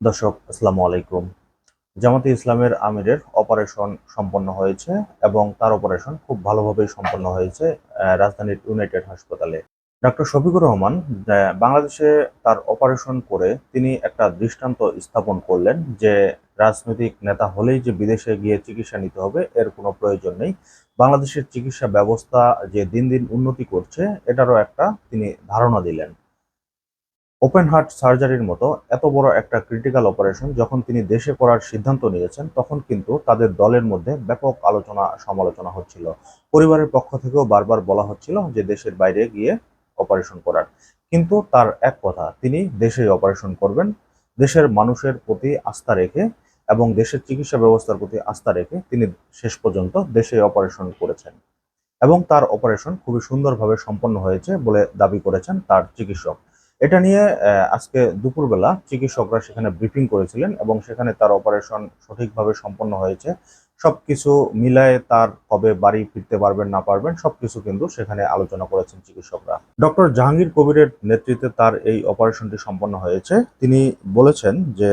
দর্শক, আসসালামু আলাইকুম। জামাতে ইসলামের আমিরের অপারেশন সম্পন্ন হয়েছে এবং তার অপারেশন খুব ভালোভাবেই সম্পন্ন হয়েছে রাজধানীর ইউনাইটেড হাসপাতালে। ডক্টর শফিকুর রহমান বাংলাদেশে তার অপারেশন করে তিনি একটা দৃষ্টান্ত স্থাপন করলেন যে রাজনৈতিক নেতা হলেই যে বিদেশে গিয়ে চিকিৎসা নিতে হবে, এর কোনো প্রয়োজন নেই। বাংলাদেশের চিকিৎসা ব্যবস্থা যে দিন দিন উন্নতি করছে, এটারও একটা তিনি ধারণা দিলেন। ওপেন হার্ট সার্জারির মতো এত বড় একটা ক্রিটিক্যাল অপারেশন যখন তিনি দেশে করার সিদ্ধান্ত নিয়েছেন, তখন কিন্তু তাদের দলের মধ্যে ব্যাপক আলোচনা, সমালোচনা হচ্ছিল। পরিবারের পক্ষ থেকেও বারবার বলা হচ্ছিল যে দেশের বাইরে গিয়ে অপারেশন করার। কিন্তু তার এক কথা, তিনি দেশেই অপারেশন করবেন। দেশের মানুষের প্রতি আস্থা রেখে এবং দেশের চিকিৎসা ব্যবস্থার প্রতি আস্থা রেখে তিনি শেষ পর্যন্ত দেশে অপারেশন করেছেন। এবং তার অপারেশন খুবই সুন্দরভাবে সম্পন্ন হয়েছে বলে দাবি করেছেন তার চিকিৎসক। এটা নিয়ে আজকে দুপুরবেলা চিকিৎসকরা সেখানে ব্রিফিং করেছিলেন এবং সেখানে তার অপারেশন সঠিকভাবে সম্পন্ন হয়েছে। সব কিছু মিলায়ে তার কবে বাড়ি ফিরতে পারবেন, না পারবেন সব কিছু কিন্তু সেখানে আলোচনা করেছেন চিকিৎসকরা। ডক্টর জাহাঙ্গীর কবিরের নেতৃত্বে তার এই অপারেশনটি সম্পন্ন হয়েছে। তিনি বলেছেন যে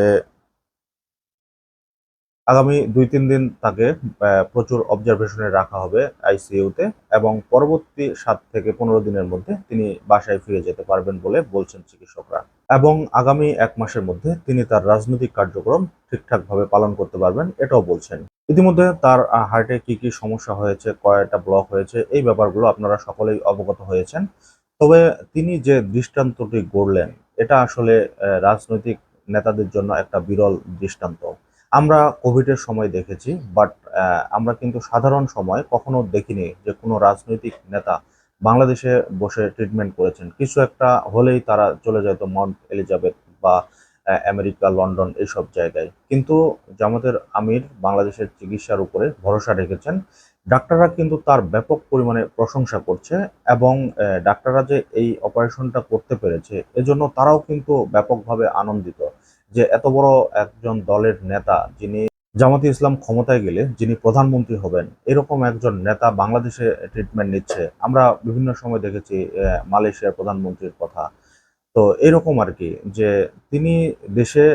আগামী দুই, তিন দিন তাকে প্রচুর অবজারভেশনে রাখা হবে আইসিইউতে এবং পরবর্তী সাত থেকে পনেরো দিনের মধ্যে তিনি বাসায় ফিরে যেতে পারবেন বলে বলছেন চিকিৎসকরা। এবং আগামী এক মাসের মধ্যে তিনি তার রাজনৈতিক কার্যক্রম ঠিকঠাকভাবে পালন করতে পারবেন, এটাও বলছেন। ইতিমধ্যে তার হার্টে কি কি সমস্যা হয়েছে, কয়টা ব্লক হয়েছে, এই ব্যাপারগুলো আপনারা সকলেই অবগত হয়েছেন। তবে তিনি যে দৃষ্টান্তটি গড়লেন, এটা আসলে রাজনৈতিক নেতাদের জন্য একটা বিরল দৃষ্টান্ত। আমরা কোভিডের সময় দেখেছি বাট আমরা কিন্তু সাধারণ সময় কখনো দেখিনি যে কোনো রাজনৈতিক নেতা বাংলাদেশে বসে ট্রিটমেন্ট করেছেন। কিছু একটা হলেই তারা চলে যেত মাউন্ট এলিজাবেথ বা আমেরিকা, লন্ডন এইসব জায়গায়। কিন্তু জামাতের আমির বাংলাদেশের চিকিৎসার উপরে ভরসা রেখেছেন। ডাক্তাররা কিন্তু তার ব্যাপক পরিমাণে প্রশংসা করছে এবং ডাক্তাররা যে এই অপারেশনটা করতে পেরেছে, এজন্য তারাও কিন্তু ব্যাপকভাবে আনন্দিত। যে এত বড় একজন দলের নেতা যিনি জামাতে ইসলাম ক্ষমতায় গেলে যিনি প্রধানমন্ত্রী হবেন, এরকম একজন নেতা বাংলাদেশে ট্রিটমেন্ট নিচ্ছে। আমরা বিভিন্ন সময় দেখেছি মালয়েশিয়ার প্রধানমন্ত্রীর কথা। তো এরকম আর কি, যে তিনি দেশে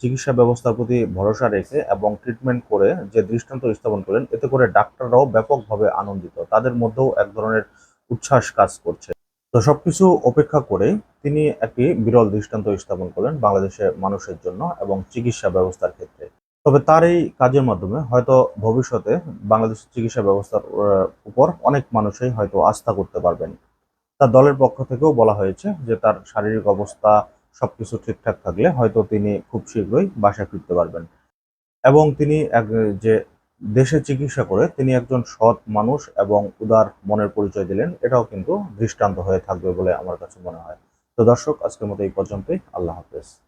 চিকিৎসা ব্যবস্থার প্রতি ভরসা রেখে এবং ট্রিটমেন্ট করে যে দৃষ্টান্ত স্থাপন করলেন এতে করে ডাক্তাররাও ব্যাপকভাবে আনন্দিত। তাদের মধ্যেও এক ধরনের উচ্ছ্বাস কাজ করছে। তো সবকিছু উপেক্ষা করে তিনি একটি বিরল দৃষ্টান্ত স্থাপন করলেন বাংলাদেশের মানুষের জন্য এবং চিকিৎসা ব্যবস্থার ক্ষেত্রে। তবে তার এই কাজের মাধ্যমে হয়তো ভবিষ্যতে বাংলাদেশের চিকিৎসা ব্যবস্থার উপর অনেক মানুষই হয়তো আস্থা করতে পারবেন। তার দলের পক্ষ থেকেও বলা হয়েছে যে তার শারীরিক অবস্থা সবকিছু ঠিকঠাক থাকলে হয়তো তিনি খুব শীঘ্রই বাসায় ফিরতে পারবেন। এবং তিনি এক, যে দেশে চিকিৎসা করে তিনি একজন সৎ মানুষ এবং উদার মনের পরিচয় দিলেন, এটাও কিন্তু দৃষ্টান্ত হয়ে থাকবে বলে আমার কাছে মনে হয়। তো দর্শক, আজকের মতো এই পর্যন্তই। আল্লাহ হাফেজ।